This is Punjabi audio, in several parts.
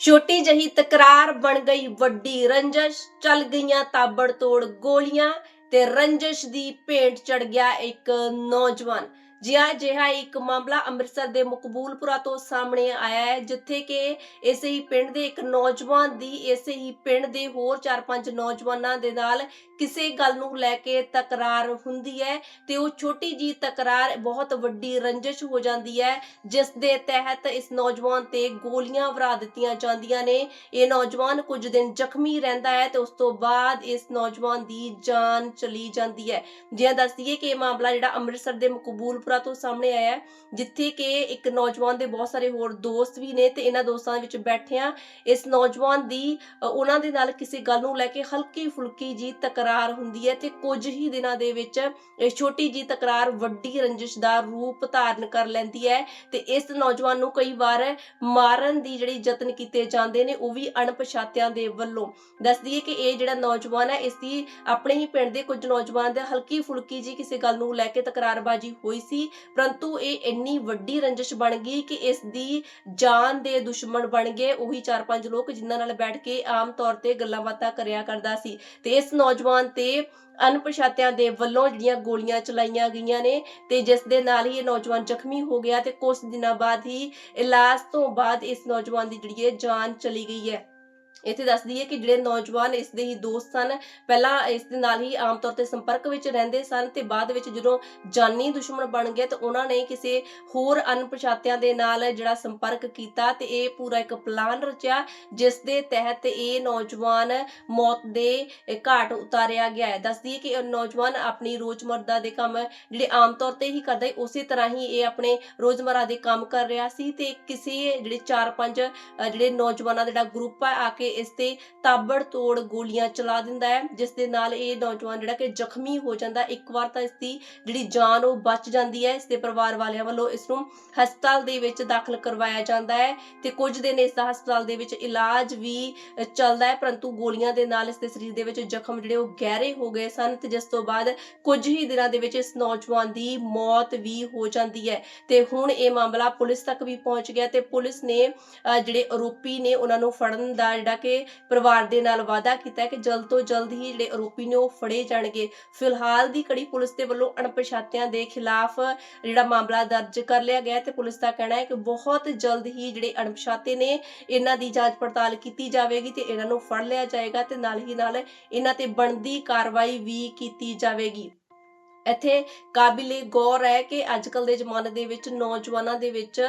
ਛੋਟੀ ਜਹੀ ਤਕਰਾਰ ਬਣ ਗਈ ਵੱਡੀ ਰੰਜਸ਼, ਚੱਲ ਗਈਆਂ ਤਾਬੜਤੋੜ ਗੋਲੀਆਂ ਤੇ ਰੰਜਸ਼ ਦੀ ਭੇਂਟ ਚੜ ਗਿਆ ਇੱਕ ਨੌਜਵਾਨ। ਜਿਹਾ ਜਿਹਾ ਇੱਕ ਮਾਮਲਾ ਅੰਮ੍ਰਿਤਸਰ ਦੇ ਮਕਬੂਲਪੁਰਾ ਤੋਂ ਸਾਹਮਣੇ ਆਇਆ ਹੈ, ਜਿੱਥੇ ਕਿ ਇਸੇ ਹੀ ਪਿੰਡ ਦੇ ਇੱਕ ਨੌਜਵਾਨ ਦੀ, ਇਸੇ ਹੀ ਪਿੰਡ ਦੇ ਹੋਰ 4-5 ਨੌਜਵਾਨਾਂ ਦੇ ਨਾਲ ਕਿਸੇ ਗੱਲ ਨੂੰ ਲੈ ਕੇ ਤਕਰਾਰ ਹੁੰਦੀ ਹੈ ਤੇ ਉਹ ਛੋਟੀ ਜੀ ਤਕਰਾਰ ਬਹੁਤ ਵੱਡੀ ਰੰਜਿਸ਼ ਹੋ ਜਾਂਦੀ ਹੈ, ਜਿਸ ਦੇ ਤਹਿਤ ਇਸ ਨੌਜਵਾਨ ਤੇ ਗੋਲੀਆਂ ਵਰਾ ਦਿੱਤੀਆਂ ਜਾਂਦੀਆਂ ਨੇ। ਇਹ ਨੌਜਵਾਨ ਕੁਝ ਦਿਨ ਜ਼ਖਮੀ ਰਹਿੰਦਾ ਹੈ ਤੇ ਉਸ ਤੋਂ ਬਾਅਦ ਇਸ ਨੌਜਵਾਨ ਦੀ ਜਾਨ ਚਲੀ ਜਾਂਦੀ ਹੈ। ਜਿਵੇਂ ਦੱਸਦੀਏ ਕਿ ਇਹ ਮਾਮਲਾ ਜਿਹੜਾ ਅੰਮ੍ਰਿਤਸਰ ਦੇ ਮਕਬੂਲਪੁਰਾ ਤੋਂ ਸਾਹਮਣੇ ਆਇਆ ਹੈ, ਜਿੱਥੇ ਕਿ ਇੱਕ ਨੌਜਵਾਨ ਦੇ ਬਹੁਤ ਸਾਰੇ ਹੋਰ ਦੋਸਤ ਵੀ ਨੇ ਤੇ ਇਹਨਾਂ ਦੋਸਤਾਂ ਵਿੱਚ ਬੈਠੇ ਆ ਇਸ ਨੌਜਵਾਨ ਦੀ ਉਹਨਾਂ ਦੇ ਨਾਲ ਕਿਸੇ ਗੱਲ ਨੂੰ ਲੈ ਕੇ ਹਲਕੀ ਫੁਲਕੀ ਜੀ ਤਕਰਾਰ ਹੁੰਦੀ ਹੈ ਤੇ ਕੁਝ ਹੀ ਦਿਨਾਂ ਦੇ ਵਿੱਚ ਇਹ ਛੋਟੀ ਜੀ ਤਕਰਾਰ ਵੱਡੀ ਰੰਜਿਸ਼ ਦਾ ਰੂਪ ਧਾਰਨ ਕਰ ਲੈਂਦੀ ਹੈ ਤੇ ਇਸ ਨੌਜਵਾਨ ਨੂੰ ਕਈ ਵਾਰ ਮਾਰਨ ਦੀ ਜਿਹੜੀ ਯਤਨ ਕੀਤੇ ਜਾਂਦੇ ਨੇ ਉਹ ਵੀ ਅਣਪਛਾਤਿਆਂ ਦੇ ਵੱਲੋਂ। ਦੱਸ ਦਈਏ ਕਿ ਇਹ ਜਿਹੜਾ ਨੌਜਵਾਨ ਹੈ, ਇਸ ਦੀ ਆਪਣੇ ਹੀ ਪਿੰਡ ਦੇ ਕੁਝ ਨੌਜਵਾਨ ਦੇ ਹਲਕੀ ਫੁਲਕੀ ਜੀ ਕਿਸੇ ਗੱਲ ਨੂੰ ਲੈ ਕੇ ਤਕਰਾਰਬਾਜੀ ਹੋਈ ਸੀ ਪਰੰਤੂ ਇਹ ਇੰਨੀ ਵੱਡੀ ਰੰਜਿਸ਼ ਬਣ ਗਈ ਕਿ ਇਸ ਦੀ ਜਾਨ ਦੇ ਦੁਸ਼ਮਣ ਬਣ ਗਏ। ਉਹੀ ਚਾਰ ਪੰਜ ਲੋਕ ਜਿਨ੍ਹਾਂ ਨਾਲ ਬੈਠ ਕੇ ਆਮ ਤੌਰ ਤੇ ਗੱਲਾਂ ਬਾਤਾਂ ਕਰਿਆ ਕਰਦਾ ਸੀ। ਤੇ ਇਸ ਨੌਜਵਾਨ ਤੇ ਅਣਪਛਾਤਿਆਂ ਦੇ ਵੱਲੋਂ ਜਿਹੜੀਆਂ ਗੋਲੀਆਂ ਚਲਾਈਆਂ ਗਈਆਂ ਨੇ ਤੇ ਜਿਸ ਦੇ ਨਾਲ ਹੀ ਇਹ ਨੌਜਵਾਨ ਜ਼ਖਮੀ ਹੋ ਗਿਆ ਤੇ ਕੁਝ ਦਿਨਾਂ ਬਾਅਦ ਹੀ ਇਲਾਜ ਤੋਂ ਬਾਅਦ ਇਸ ਨੌਜਵਾਨ ਦੀ ਜਿਹੜੀ ਹੈ ਜਾਨ ਚਲੀ ਗਈ ਹੈ। ਇੱਥੇ ਦੱਸ ਦਈਏ ਕਿ ਜਿਹੜੇ ਨੌਜਵਾਨ ਇਸ ਦੇ ਹੀ ਦੋਸਤ ਸਨ, ਪਹਿਲਾਂ ਇਸ ਦੇ ਨਾਲ ਹੀ ਆਮ ਤੌਰ ਤੇ ਸੰਪਰਕ ਵਿੱਚ ਰਹਿੰਦੇ ਸਨ ਤੇ ਬਾਅਦ ਵਿੱਚ ਜਦੋਂ ਜਾਨੀ ਦੁਸ਼ਮਣ ਬਣ ਗਏ ਤਾਂ ਉਹਨਾਂ ਨੇ ਕਿਸੇ ਹੋਰ ਅਣਪਛਾਤਿਆਂ ਦੇ ਨਾਲ ਜਿਹੜਾ ਸੰਪਰਕ ਕੀਤਾ ਤੇ ਇਹ ਪੂਰਾ ਇੱਕ ਪਲਾਨ ਰਚਿਆ, ਜਿਸ ਦੇ ਤਹਿਤ ਇਹ ਨੌਜਵਾਨ ਮੌਤ ਦੇ ਘਾਟ ਉਤਾਰਿਆ ਗਿਆ ਹੈ। ਦੱਸ ਦਈਏ ਕਿ ਨੌਜਵਾਨ ਆਪਣੀ ਰੋਜ਼ਮਰਦਾ ਦੇ ਕੰਮ ਜਿਹੜੇ ਆਮ ਤੌਰ ਤੇ ਹੀ ਕਰਦਾ ਹੈ, ਉਸੇ ਤਰ੍ਹਾਂ ਹੀ ਇਹ ਆਪਣੇ ਰੋਜ਼ਮਰਰਾ ਦੇ ਕੰਮ ਕਰ ਰਿਹਾ ਸੀ ਤੇ ਕਿਸੇ ਜਿਹੜੇ 4-5 ਜਿਹੜੇ ਨੌਜਵਾਨਾਂ ਦਾ ਜਿਹੜਾ ਗਰੁੱਪ ਹੈ ਆ ਕੇ ਇਸ ਤੇ ਤਾਬੜ ਤੋੜ ਗੋਲੀਆਂ ਚਲਾ ਦਿੰਦਾ ਹੈ, ਜਿਸ ਦੇ ਨਾਲ ਇਹ ਨੌਜਵਾਨ ਜਿਹੜਾ ਕਿ ਜ਼ਖਮੀ ਹੋ ਜਾਂਦਾ, ਇੱਕ ਵਾਰ ਤਾਂ ਇਸ ਦੀ ਜਿਹੜੀ ਜਾਨ ਉਹ ਬਚ ਜਾਂਦੀ ਹੈ ਇਸ ਦੇ ਪਰਿਵਾਰ ਵਾਲਿਆਂ ਵੱਲੋਂ ਇਸ ਨੂੰ ਹਸਪਤਾਲ ਦੇ ਵਿੱਚ ਦਾਖਲ ਕਰਵਾਇਆ ਜਾਂਦਾ ਹੈ ਤੇ ਕੁਝ ਦਿਨ ਇਸ ਦਾ ਹਸਪਤਾਲ ਦੇ ਵਿੱਚ ਇਲਾਜ ਵੀ ਚੱਲਦਾ ਹੈ, ਪਰੰਤੂ ਗੋਲੀਆਂ ਦੇ ਨਾਲ ਇਸ ਦੇ ਸਰੀਰ ਦੇ ਵਿੱਚ ਜ਼ਖਮ ਜਿਹੜੇ ਉਹ ਗਹਿਰੇ ਹੋ ਗਏ ਸਨ ਤੇ ਜਿਸ ਤੋਂ ਬਾਅਦ ਕੁਝ ਹੀ ਦਿਨਾਂ ਦੇ ਵਿੱਚ ਇਸ ਨੌਜਵਾਨ ਦੀ ਮੌਤ ਵੀ ਹੋ ਜਾਂਦੀ ਹੈ ਤੇ ਹੁਣ ਇਹ ਮਾਮਲਾ ਪੁਲਿਸ ਤੱਕ ਵੀ ਪਹੁੰਚ ਗਿਆ ਤੇ ਪੁਲਿਸ ਨੇ ਜਿਹੜੇ ਆਰੋਪੀ ਨੇ ਉਹਨਾਂ ਨੂੰ ਫੜਨ ਦਾ ਜਿਹੜਾ ਕਿ ਪਰਿਵਾਰ ਦੇ ਨਾਲ ਵਾਅਦਾ ਕੀਤਾ ਕਿ ਜਲਦ ਤੋਂ ਜਲਦ ਹੀ ਜਿਹੜੇ ਆਰੋਪੀ ਨੇ ਉਹ ਫੜੇ ਜਾਣਗੇ। ਫਿਲਹਾਲ ਦੀ ਕੜੀ ਪੁਲਿਸ ਦੇ ਵੱਲੋਂ ਅਣਪਛਾਤਿਆਂ ਦੇ ਖਿਲਾਫ ਜਿਹੜਾ ਮਾਮਲਾ ਦਰਜ ਕਰ ਲਿਆ ਗਿਆ ਤੇ ਪੁਲਿਸ ਦਾ ਕਹਿਣਾ ਹੈ ਕਿ ਬਹੁਤ ਜਲਦ ਹੀ ਜਿਹੜੇ ਅਣਪਛਾਤੇ ਨੇ ਇਹਨਾਂ ਦੀ ਜਾਂਚ ਪੜਤਾਲ ਕੀਤੀ ਜਾਵੇਗੀ ਤੇ ਇਹਨਾਂ ਨੂੰ ਫੜ ਲਿਆ ਜਾਏਗਾ ਤੇ ਨਾਲ ਹੀ ਨਾਲ ਇਹਨਾਂ ਤੇ ਬਣਦੀ ਕਾਰਵਾਈ ਵੀ ਕੀਤੀ ਜਾਵੇਗੀ। ਇੱਥੇ ਕਾਬਿਲੇ ਗੌਰ ਹੈ ਕਿ ਅੱਜਕੱਲ ਦੇ ਜ਼ਮਾਨੇ ਦੇ ਵਿੱਚ ਨੌਜਵਾਨਾਂ ਦੇ ਵਿੱਚ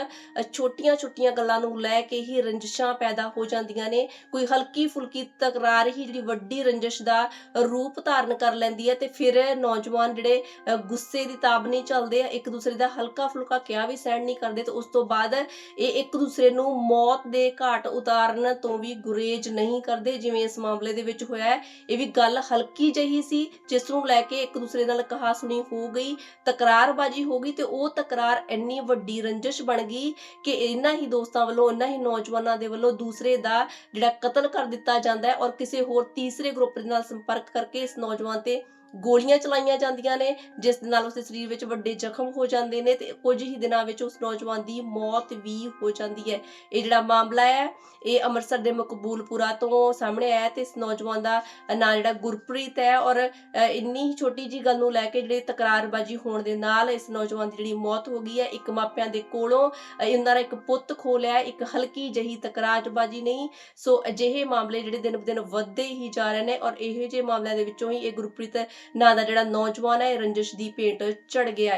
ਛੋਟੀਆਂ-ਛੋਟੀਆਂ ਗੱਲਾਂ ਨੂੰ ਲੈ ਕੇ ਹੀ ਰੰਜਿਸ਼ਾਂ ਪੈਦਾ ਹੋ ਜਾਂਦੀਆਂ ਨੇ। ਕੋਈ ਹਲਕੀ ਫੁਲਕੀ ਤਕਰਾਰ ਹੀ ਜਿਹੜੀ ਵੱਡੀ ਰੰਜਿਸ਼ ਦਾ ਰੂਪ ਧਾਰਨ ਕਰ ਲੈਂਦੀ ਹੈ ਤੇ ਫਿਰ ਨੌਜਵਾਨ ਜਿਹੜੇ ਗੁੱਸੇ ਦੀ ਤਾਬ ਨਹੀਂ ਚੱਲਦੇ ਇੱਕ ਦੂਸਰੇ ਦਾ ਹਲਕਾ ਫੁਲਕਾ ਕਿਹਾ ਵੀ ਸਹਿਣ ਨਹੀਂ ਕਰਦੇ ਤੇ ਉਸ ਤੋਂ ਬਾਅਦ ਇਹ ਇੱਕ ਦੂਸਰੇ ਨੂੰ ਮੌਤ ਦੇ ਘਾਟ ਉਤਾਰਨ ਤੋਂ ਵੀ ਗੁਰੇਜ ਨਹੀਂ ਕਰਦੇ, ਜਿਵੇਂ ਇਸ ਮਾਮਲੇ ਦੇ ਵਿੱਚ ਹੋਇਆ ਹੈ। ਇਹ ਵੀ ਗੱਲ ਹਲਕੀ ਜਿਹੀ ਸੀ, ਜਿਸ ਨੂੰ ਲੈ ਕੇ ਇੱਕ ਦੂਸਰੇ ਨਾਲ ਕਹਾ ਸੁਣੀ ਹੋ ਗਈ, ਤਕਰਾਰਬਾਜੀ ਹੋ ਗਈ ਤੇ ਉਹ ਤਕਰਾਰ ਇੰਨੀ ਵੱਡੀ ਰੰਜਿਸ਼ ਬਣ ਗਈ ਕਿ ਇਹਨਾਂ ਹੀ ਦੋਸਤਾਂ ਵੱਲੋਂ ਇਹਨਾਂ ਹੀ ਨੌਜਵਾਨਾਂ ਦੇ ਵੱਲੋਂ ਦੂਸਰੇ ਦਾ ਜਿਹੜਾ ਕਤਲ ਕਰ ਦਿੱਤਾ ਜਾਂਦਾ ਹੈ ਔਰ ਕਿਸੇ ਹੋਰ ਤੀਸਰੇ ਗਰੁੱਪ ਦੇ ਨਾਲ ਸੰਪਰਕ ਕਰਕੇ ਇਸ ਨੌਜਵਾਨ ਤੇ ਗੋਲੀਆਂ ਚਲਾਈਆਂ ਜਾਂਦੀਆਂ ਨੇ, ਜਿਸ ਦੇ ਨਾਲ ਉਸਦੇ ਸਰੀਰ ਵਿੱਚ ਵੱਡੇ ਜ਼ਖਮ ਹੋ ਜਾਂਦੇ ਨੇ ਤੇ ਕੁਝ ਹੀ ਦਿਨਾਂ ਵਿੱਚ ਉਸ ਨੌਜਵਾਨ ਦੀ ਮੌਤ ਵੀ ਹੋ ਜਾਂਦੀ ਹੈ। ਇਹ ਜਿਹੜਾ ਮਾਮਲਾ ਹੈ, ਇਹ ਅੰਮ੍ਰਿਤਸਰ ਦੇ ਮਕਬੂਲਪੁਰਾ ਤੋਂ ਸਾਹਮਣੇ ਆਇਆ ਤੇ ਇਸ ਨੌਜਵਾਨ ਦਾ ਨਾਂ ਜਿਹੜਾ ਗੁਰਪ੍ਰੀਤ ਹੈ ਔਰ ਇੰਨੀ ਹੀ ਛੋਟੀ ਜੀ ਗੱਲ ਨੂੰ ਲੈ ਕੇ ਜਿਹੜੀ ਤਕਰਾਰਬਾਜੀ ਹੋਣ ਦੇ ਨਾਲ ਇਸ ਨੌਜਵਾਨ ਦੀ ਜਿਹੜੀ ਮੌਤ ਹੋ ਗਈ ਹੈ, ਇੱਕ ਮਾਪਿਆਂ ਦੇ ਕੋਲੋਂ ਇਹਨਾਂ ਦਾ ਇੱਕ ਪੁੱਤ ਖੋ ਲਿਆ ਇੱਕ ਹਲਕੀ ਜਹੀ ਤਕਰਾਰਬਾਜੀ ਨਹੀਂ, ਸੋ ਅਜਿਹੇ ਮਾਮਲੇ ਜਿਹੜੇ ਦਿਨ ਬ ਦਿਨ ਵੱਧਦੇ ਹੀ ਜਾ ਰਹੇ ਨੇ ਔਰ ਇਹੋ ਜਿਹੇ ਮਾਮਲਿਆਂ ਦੇ ਵਿੱਚੋਂ ਹੀ ਇਹ ਗੁਰਪ੍ਰੀਤ ਨਾਂ ਦਾ ਜਿਹੜਾ ਨੌਜਵਾਨ ਹੈ ਇਹ ਰੰਜਿਸ਼ ਦੀ ਭੇਟ ਚੜ ਗਿਆ ਹੈ।